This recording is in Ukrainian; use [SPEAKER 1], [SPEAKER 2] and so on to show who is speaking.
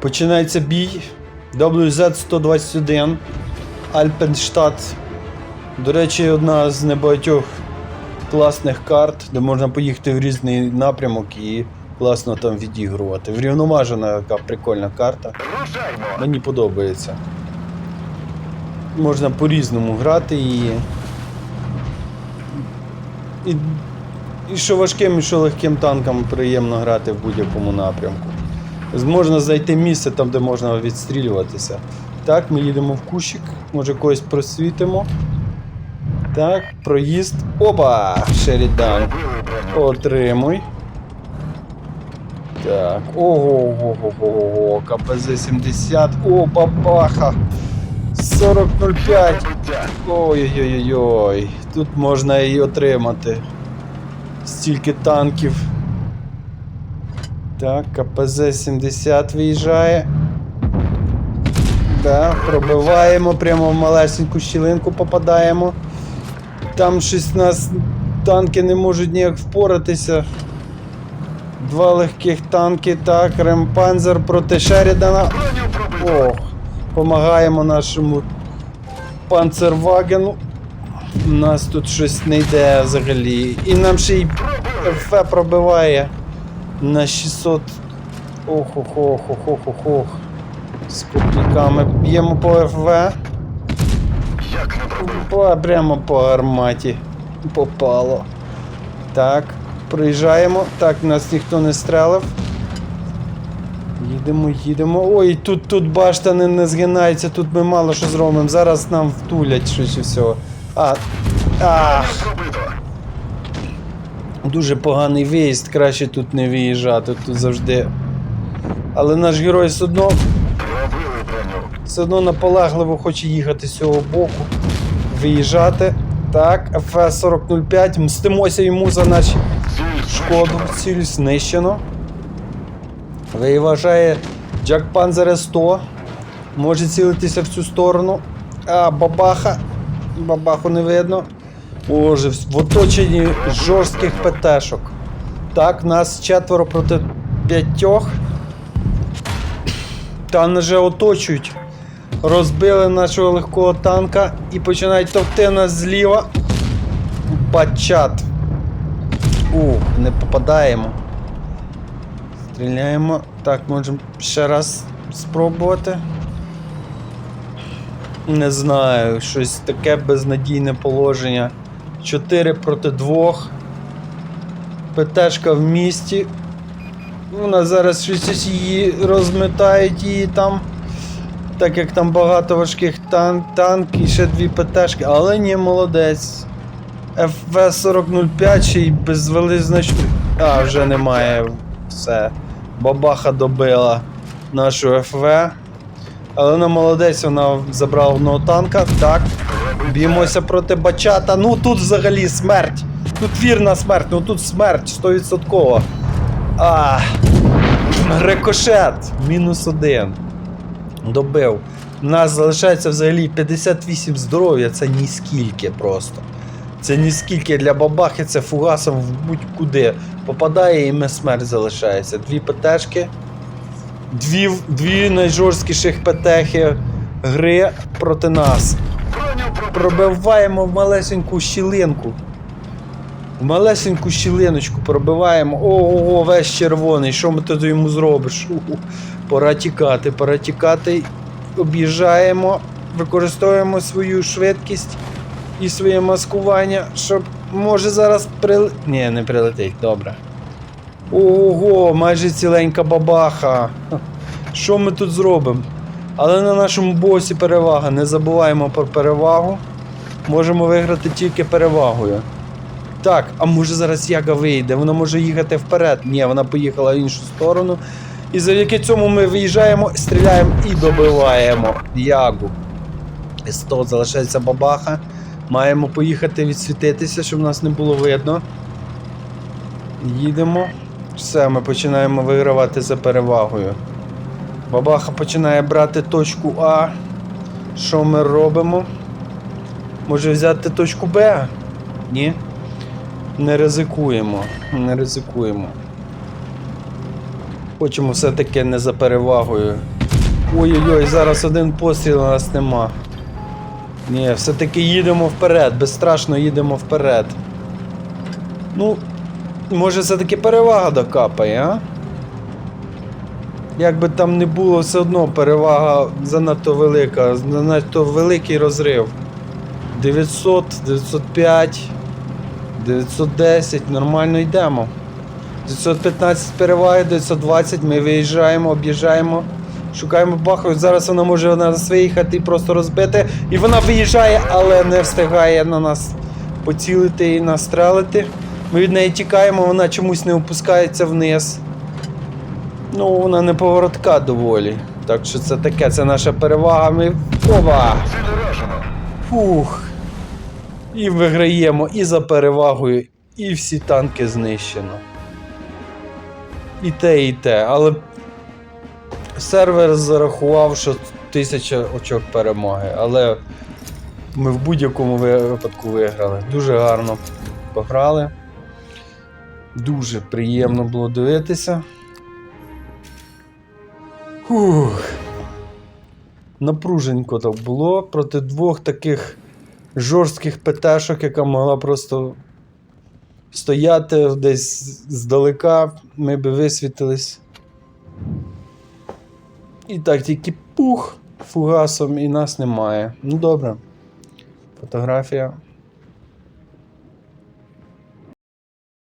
[SPEAKER 1] Починається бій. WZ-121. Альпенштадт. До речі, одна з небагатьох класних карт, де можна поїхати в різний напрямок і класно там відігрувати. Врівноважена така прикольна карта. Мені подобається. Можна по-різному грати її. І, і що важким, і що легким танкам приємно грати в будь-якому напрямку. Можна знайти місце там, де можна відстрілюватися. Так, ми їдемо в кущик, може когось просвітимо. Так, проїзд. Опа! Шерідан. Отримуй. Так. Ого, ого, ого, ого, КПЗ 70. О, бабаха. 4005.
[SPEAKER 2] Прибуття.
[SPEAKER 1] Ой-ой-ой. Тут можна і отримати. Стільки танків. Так, КПЗ 70 виїжджає. Да, пробиваємо, прямо в малесеньку щілинку попадаємо. Там щось нас танки не можуть ніяк впоратися. Два легких танки, так, Ремпанзер проти Шерідана. Ох, помагаємо нашому панцервагену. У нас тут щось не йде взагалі. І нам ще й ФФ пробиває на 600. Ох, ох, ох, ох, ох, ох, ох. З копійками б'ємо по ФВ.
[SPEAKER 2] Як не пробив?
[SPEAKER 1] Прямо по гарматі. Попало. Так, приїжджаємо. Так, нас ніхто не стрелив. Їдемо, їдемо. Ой, тут, тут башта не, не згинається, тут ми мало що зробимо. Зараз нам втулять щось і всього. А. А. дуже поганий виїзд, краще тут не виїжджати, тут завжди. Але наш герой все одно все одно наполегливо хоче їхати з цього боку, виїжджати. Так, ФС-4005, мстимося йому за
[SPEAKER 2] Ціль
[SPEAKER 1] шкоду. Ціль знищено. Виїжджає Джак Панзер 100. Може цілитися в цю сторону. А, бабаха. Бабаху не видно. Боже, в оточенні жорстких ПТшок. Так, нас четверо проти п'ятьох. Та вже оточують. Розбили нашого легкого танка і починають товкти нас зліва. Бачат. Ух, не попадаємо. Стріляємо. Так, можемо ще раз спробувати. Не знаю, щось таке безнадійне положення. 4 проти 2. ПТшка в місті. Вона зараз щось її розметають її там. Так як там багато важких тан танк і ще дві ПТшки, але ні, молодець. ФВ-4005 ще й без велизначної. А, вже немає. Все. Бабаха добила нашу ФВ. Але вона молодець, вона забрала одного танка. Так. Б'ємося проти бачата. Ну тут взагалі смерть. Тут вірна смерть, ну тут смерть 100%. А. Рикошет. Мінус один. Добив. У нас залишається взагалі 58 здоров'я, це ніскільки просто. Це ніскільки для бабахи, це фугасом в будь-куди. Попадає і ми смерть залишається. Дві ПТшки. Дві, дві найжорсткіших ПТхи гри проти нас. Пробиваємо в малесеньку щілинку. В малесеньку щілиночку пробиваємо. Ого, весь червоний. Що ми тут йому зробиш? У-у. Пора тікати, пора тікати. Об'їжджаємо, використовуємо свою швидкість і своє маскування, щоб може зараз прил... Ні, не прилетить, добре. Ого, майже ціленька бабаха. Що ми тут зробимо? Але на нашому босі перевага. Не забуваємо про перевагу. Можемо виграти тільки перевагою. Так, а може зараз Яга вийде, вона може їхати вперед. Ні, вона поїхала в іншу сторону. І завдяки цьому ми виїжджаємо, стріляємо і добиваємо Ягу. І 100 залишається бабаха. Маємо поїхати відсвітитися, щоб нас не було видно. Їдемо. Все, ми починаємо вигравати за перевагою. Бабаха починає брати точку А. Що ми робимо? Може взяти точку Б? Ні. Не ризикуємо. Не ризикуємо. Хочемо все-таки не за перевагою. Ой-ой-ой, зараз один постріл у нас нема. Ні, все-таки їдемо вперед, безстрашно їдемо вперед. Ну, може все-таки перевага докапає, а? Як би там не було, все одно перевага занадто велика, занадто великий розрив. 900, 905, 910, нормально йдемо. 915 переваги, 920, ми виїжджаємо, об'їжджаємо, шукаємо баху. Зараз вона може на нас виїхати і просто розбити. І вона виїжджає, але не встигає на нас поцілити і настрелити. Ми від неї тікаємо, вона чомусь не опускається вниз. Ну, вона не поворотка доволі. Так що це таке, це наша перевага. Ми. Опа! Фух. І виграємо і за перевагою, і всі танки знищено. І те, і те. Але сервер зарахував, що тисяча очок перемоги. Але ми в будь-якому випадку виграли. Дуже гарно пограли. Дуже приємно було дивитися. Фух. Напруженько так було проти двох таких жорстких ПТшок, яка могла просто стояти десь здалека, ми би висвітились. І так тільки пух фугасом і нас немає. Ну добре. Фотографія.